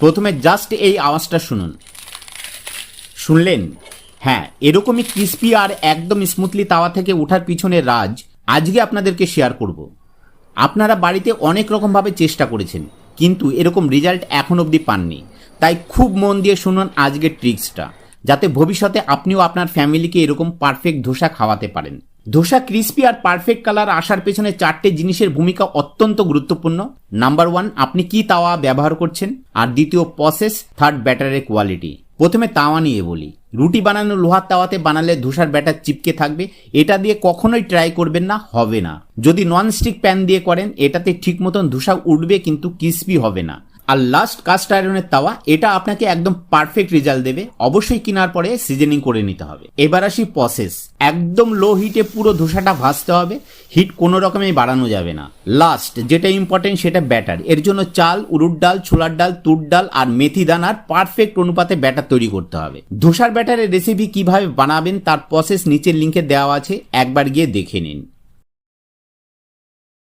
প্রথমে জাস্ট এই আওয়াজটা শুনুন। শুনলেন? হ্যাঁ এরকমই ক্রিস্পি আর একদম স্মুথলি তাওয়া থেকে ওঠার পিছনে রাজ আজকে আপনাদেরকে শেয়ার করব। আপনারা বাড়িতে অনেক রকমভাবে চেষ্টা করেছেন, কিন্তু এরকম রেজাল্ট এখন অবধি পাননি। তাই খুব মন দিয়ে শুনুন আজকের ট্রিক্সটা যাতে ভবিষ্যতে আপনিও আপনার ফ্যামিলিকে এরকম পারফেক্ট ধোসা খাওয়াতে পারেন। ধোসা ক্রিস্পি আর পারফেক্ট কালার আসার পেছনে চারটে জিনিসের ভূমিকা অত্যন্ত গুরুত্বপূর্ণ। নাম্বার ওয়ান, আপনি কি তাওয়া ব্যবহার করছেন? আর দ্বিতীয় প্রসেস থার্ড ব্যাটারের কোয়ালিটি প্রথমে তাওয়া নিয়ে বলি। রুটি বানানো লোহার তাওয়াতে বানালে ধোসার ব্যাটার চিপকে থাকবে। এটা দিয়ে কখনোই ট্রাই করবেন না, হবে না। যদি ননস্টিক প্যান দিয়ে করেন, এটাতে ঠিক মতন ধোসা উঠবে কিন্তু ক্রিস্পি হবে না। আর লাস্ট কাস্ট আয়রনের তাওয়া, এটা আপনাকে একদম পারফেক্ট রেজাল্ট দেবে। অবশ্যই কেনার পরে সিজনিং করে নিতে হবে। এবার আসি প্রসেস একদম লো হিটে পুরো ধোসাটা ভাজতে হবে। হিট কোনো রকমেই বাড়ানো যাবে না। লাস্ট যেটা ইম্পর্টেন্ট সেটা ব্যাটার এর জন্য চাল উরুট ডাল, ছোলার ডাল, তুর ডাল আর মেথি দানার পারফেক্ট অনুপাতে ব্যাটার তৈরি করতে হবে। ধোসার ব্যাটারের রেসিপি কীভাবে বানাবেন তার প্রসেস নিচের লিঙ্কে দেওয়া আছে। একবার গিয়ে দেখে নিন।